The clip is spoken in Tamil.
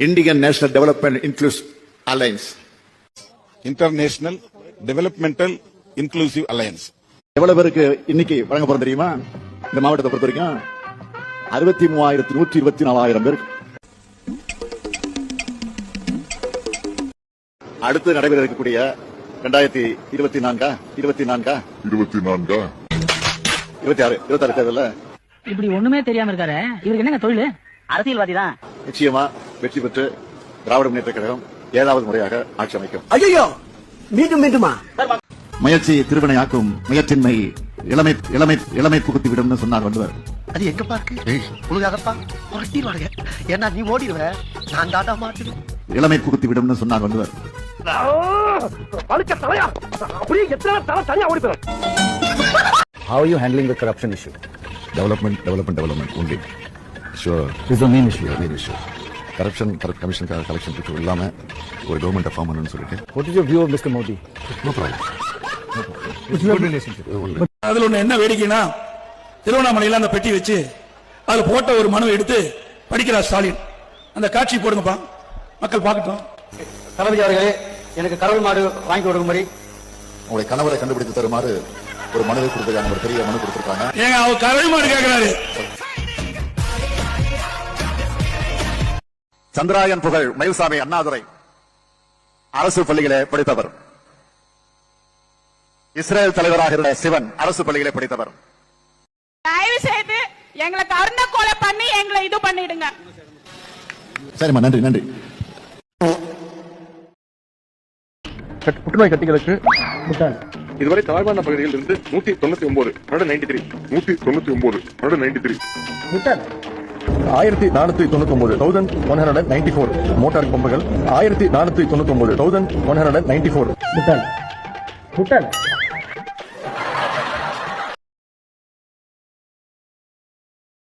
Indian National Development Inclusive Alliance. International developmental inclusive alliance எவ்வளவு பேருக்கு இன்னைக்கு வழங்க போறோம் தெரியுமா? இந்த மாவட்டத்தை பொறுத்த வரைக்கும் அறுபத்தி மூவாயிரத்தி நூற்றி இருபத்தி நாலாயிரம் பேருக்கு அடுத்து நடைபெற இருக்கக்கூடிய ரெண்டாயிரத்தி இருபத்தி நான்கா? இருபத்தி நான்கா? இருபத்தி நான்கா? இருபத்தி ஆறு இருபத்தி ஆறு தேர்தல்ல இப்படி ஒண்ணுமே தெரியாம இருக்காரு. இவருக்கு என்னங்க தொழில்? அரசியல்வாதி தான். நிச்சயமா வெற்றி பெற்று திராவிட முன்னேற்ற கழகம் ஏழாவது முறையாக ஆட்சி அமைக்கும். ஐயோ மீண்டும் மீண்டுமா? முயற்சி திருவினையாக்கும் முயற்சின்மை இளமை இளமை இளமை புகுத்தி விடும்னு சொன்னார் வள்ளுவர். அது எங்கப்பா இருக்கு உனக்காகப்பா. புரட்டிடுவானுங்க. ஏன்னா நீ ஓடிடுவ. நான் தாண்டா மாட்டுவேன் இளமை புகுத்தி விடும்னு சொன்னார் வள்ளுவர். பழுக்க தலையா? அப்படியே எத்தனை தலை தனியா ஓடி போயிடும். How are you handling the corruption issue? development development development only. Sure. This is the main issue. main issue. Corruption commission collection பிரிச்சு இல்லாம ஒரு கவர்மெண்ட் ஃபார்ம் பண்ணணும்னு சொல்லிட்டு. What is your view of Mr. Modi? No problem. அதுல ஒண்ணு என்ன வேடிக்கைனா திருவண்ணாமலையில அந்த பெட்டி வச்சு அதுல போட்ட ஒரு மனுவை எடுத்து படிக்கிறார் ஸ்டாலின். அந்த காட்சி போடுங்கப்பா. மக்கள் பார்க்கட்டும். தளபதி அவர்களே எனக்கு கறவை மாடு வாங்கி கொடுக்கும்படி உங்களுடைய கணவரை கண்டுபிடித்து தருமாறு ஒரு மனுவை கொடுத்திருக்காங்க ஒரு பெரிய மனு கொடுத்திருக்காங்க. ஏங்க அவர் கறவை மாடு கேட்கிறாரு சந்திராயன் புகழ் மயில்சாமி அண்ணாதுரை. அரசு பள்ளியிலே படித்தவர். இஸ்ரேல் தலைவராக இருந்த சிவன் அரசு பள்ளியிலே படித்தவர். தயவு செய்து எங்களை கருணை கொலை பண்ணி எங்களை இது பண்ணிடுங்க. சரிம்மா நன்றி நன்றி. புற்றுநோய் கட்டிகளுக்கு இதுவரை தாழ்வான பகுதியில் இருந்து நூத்தி தொண்ணூத்தி ஒன்பது நைன்டி த்ரீ நூத்தி தொண்ணூத்தி ஒன்பது நைன்டி த்ரீ ஆயிரத்தி நானூத்தி தொண்ணூத்தி ஒன்பது thousand one hundred ninety four motor பம்புகள் ஆயிரத்தி நானூத்தி தொண்ணூத்தி ஒன்பது thousand one hundred ninety four முட்டாள். முட்டாள்.